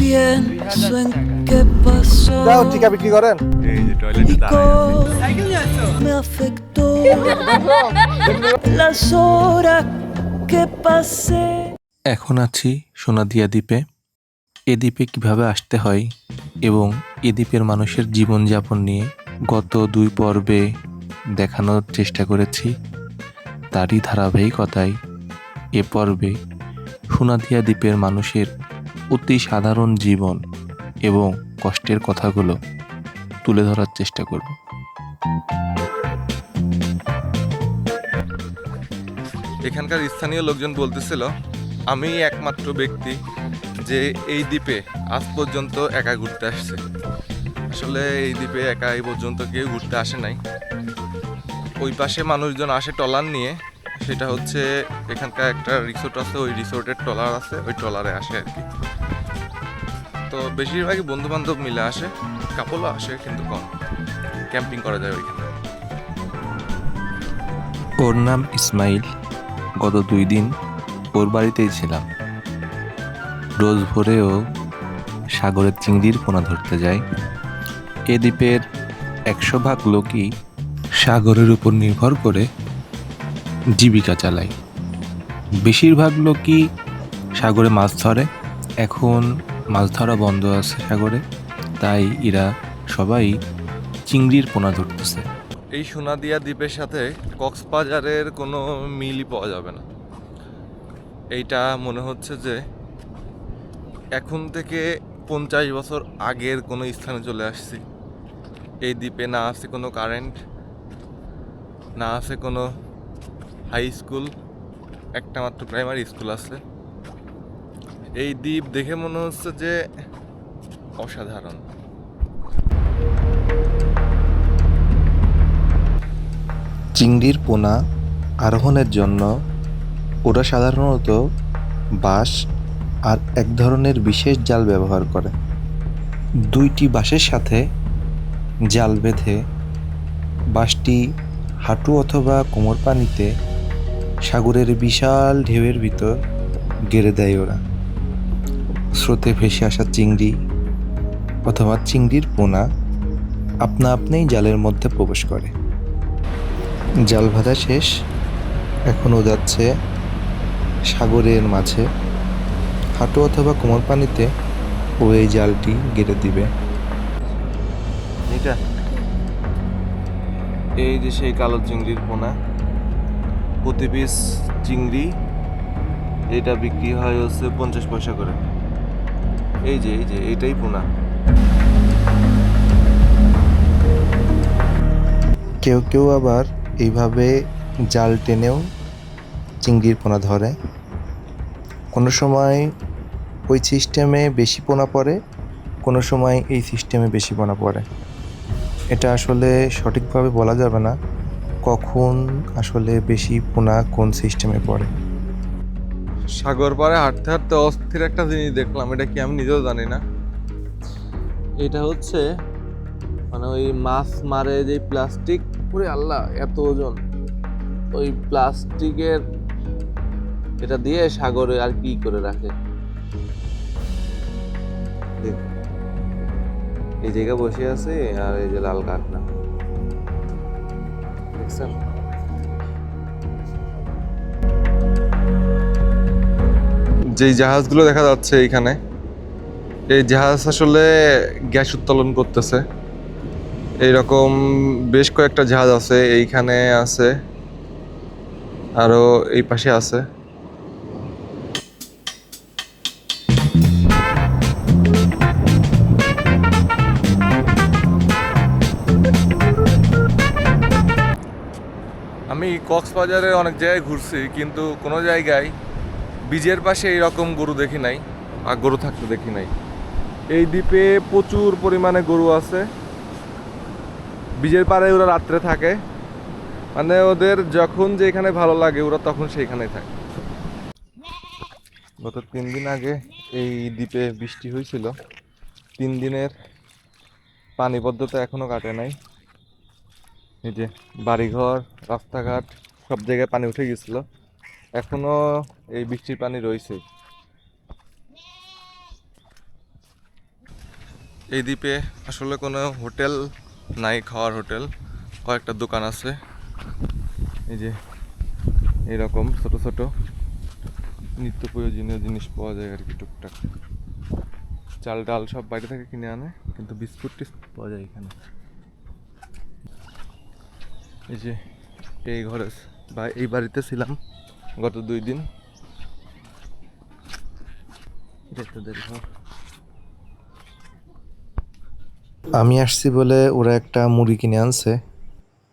pienso en pasó যাও টিকা বিক্রি করেন। এই যে টয়লেটে y দাঁড়ায় cómo me afectó las horas que pasé. এখন আছি সোনাদিয়া দ্বীপে। এ দ্বীপে কীভাবে আসতে হয় এবং এ দ্বীপের মানুষের জীবনযাপন নিয়ে গত দুই পর্বে দেখানোর চেষ্টা করেছি। তারই ধারাবাহিকতায় এ পর্বে সোনাদিয়া দ্বীপের মানুষের অতি সাধারণ জীবন এবং কষ্টের কথাগুলো তুলে ধরার চেষ্টা করব। এখানকার স্থানীয় লোকজন বলতেছিল আমি একমাত্র ব্যক্তি যে এই দ্বীপে আজ পর্যন্ত একা ঘুরতে আসছে। আসলে এই দ্বীপে একা এই পর্যন্ত কেউ ঘুরতে আসে নাই। ওই পাশে মানুষজন আসে টলার নিয়ে। সেটা হচ্ছে এখানকার একটা রিসোর্ট আছে, ওই রিসোর্টের ট্রলার আছে, ওই ট্রলারে আসে আর কি। তো বেশিরভাগই বন্ধু বান্ধব মিলে আসে কাপলও আসে কিন্তু কম। ক্যাম্পিং করা যায় ওইখানে। ওর নাম ইসমাইল। গত দুই দিন ওর বাড়িতেই ছিলাম। রোজ ভোরেও সাগরের চিংড়ির পোনা ধরতে যায়। এ দ্বীপের একশো ভাগ লোকই সাগরের উপর নির্ভর করে জীবিকা চালায় বেশিরভাগ লোকই সাগরে মাছ ধরে। এখন মাছ ধরা বন্ধ আছে সাগরে। তাই এরা সবাই চিংড়ির পোনা ধরতেছে। এই সোনাদিয়া দ্বীপের সাথে কক্সবাজারের কোনো মিলই পাওয়া যাবে না। এইটা মনে হচ্ছে যে এখন থেকে পঞ্চাশ বছর আগের কোনো স্থানে চলে আসছি। এই দ্বীপে না আছে কোনো কারেন্ট, না আছে কোনো হাই স্কুল, একটা মাত্র প্রাইমারি স্কুল আছে। এই দ্বীপ দেখে মনে হচ্ছে যে অসাধারণ। চিংড়ির পোনা আরোহণের জন্য ওরা সাধারণত বাঁশ আর এক ধরনের বিশেষ জাল ব্যবহার করে। দুইটি বাঁশের সাথে জাল বেঁধে বাঁশটি হাঁটু অথবা কোমর পানিতে সাগরের বিশাল ঢেউয়ের ভিতর গেড়ে দেয় ওরা। স্রোতে ভেসে আসা চিংড়ি অথবা চিংড়ির পোনা আপনা আপনিই জালের মধ্যে প্রবেশ করে। জাল বাঁধা শেষ, এখনও যাচ্ছে সাগরের মাঝে। হাঁটু অথবা কোমর পানিতে ও এই জালটি গেড়ে দিবে। এটা এই যে সেই কালো চিংড়ির পোনা। প্রতি পিস চিংড়ি, এটা বিক্রি হয় হচ্ছে পঞ্চাশ পয়সা করে। এই যে এই যে, এইটাই পোনা। কেউ কেউ আবার এইভাবে জাল টেনেও চিংড়ির পোনা ধরে। কোনো সময় ওই সিস্টেমে বেশি পোনা পড়ে, কোনো সময় এই সিস্টেমে বেশি পোনা পড়ে। এটা আসলে সঠিকভাবে বলা যাবে না। কখন আসলে বেশি পোনা কোন সিস্টেমে পড়ে? সাগর পাড়ে হাঁটতে হাঁটতে অস্থির একটা জিনিস দেখলাম, এটা কি আমি নিজেও জানি না। এটা হচ্ছে মানে ওই মাছ মারে যে প্লাস্টিক পুরে আল্লাহ, এত ওজন। ওই প্লাস্টিকের এটা দিয়ে সাগরে আর কি করে রাখে? এই জায়গায় বসে আছে আর এই যে লাল কাঁকড়া। দেখছেন? যেই জাহাজগুলো দেখা যাচ্ছে এইখানে, এই জাহাজ আসলে গ্যাস উত্তোলন করতেছে। এইরকম বেশ কয়েকটা জাহাজ আছে, এইখানে আছে, আরও এই পাশে আছে। কক্সবাজারে অনেক জায়গায় ঘুরছি, কিন্তু কোনো জায়গায় বীজের পাশে এইরকম গরু দেখি নাই আর গরু থাকতে দেখি নাই। এই দ্বীপে প্রচুর পরিমাণে গরু আছে। বীজের পাড়ে ওরা রাত্রে থাকে। মানে ওদের যখন যেখানে ভালো লাগে, ওরা তখন সেইখানেই থাকে। গত তিন দিন আগে এই দ্বীপে বৃষ্টি হয়েছিল। তিন দিনের পানিবদ্ধতা এখনও কাটে নাই। এই যে বাড়িঘর, রাস্তাঘাট, সব জায়গায় পানি উঠে গেছিল। এখনও এই বৃষ্টির পানি রয়েছে। এই দ্বীপে আসলে কোনো হোটেল নাই, খাওয়ার হোটেল। কয়েকটা দোকান আছে। এই যে এরকম ছোট ছোট নিত্য প্রয়োজনীয় জিনিস পাওয়া যায় আর কি টুকটাক। চাল ডাল সব বাইরে থেকে কিনে আনে, কিন্তু বিস্কুট টিস্কুট পাওয়া যায় এখানে। এই যে এই ঘরে বা এই বাড়িতে ছিলাম গত দুই দিন। তোদের আমি আসছি বলে ওরা একটা মুরগি কিনে আনছে।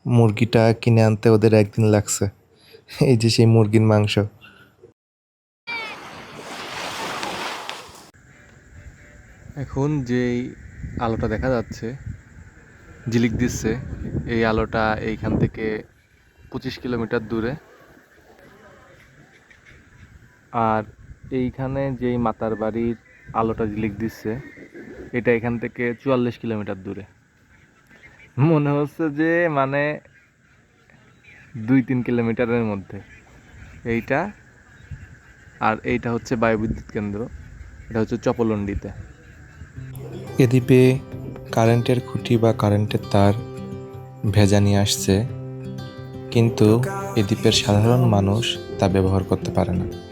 মুরগিটা কিনে আনতে ওদের একদিন লাগছে। এই যে সেই মুরগির মাংস। এখন যেই আলোটা দেখা যাচ্ছে ঝিলিক দিচ্ছে এই আলোটা এইখান থেকে পঁচিশ কিলোমিটার দূরে। আর এইখানে যেই মাতার বাড়ির আলোটা ঝিলিক দিচ্ছে, এটা এখান থেকে চুয়াল্লিশ কিলোমিটার দূরে। মনে হচ্ছে যে মানে দুই তিন কিলোমিটারের মধ্যে। এইটা আর এইটা হচ্ছে বায়ুবিদ্যুৎ কেন্দ্র, এটা হচ্ছে চপলন্ডিতে। এ দ্বীপে কারেন্টের খুঁটি বা কারেন্টের তার ভেজা নিয়ে আসছে কিন্তু এ দ্বীপের সাধারণ মানুষ তা ব্যবহার করতে পারে না।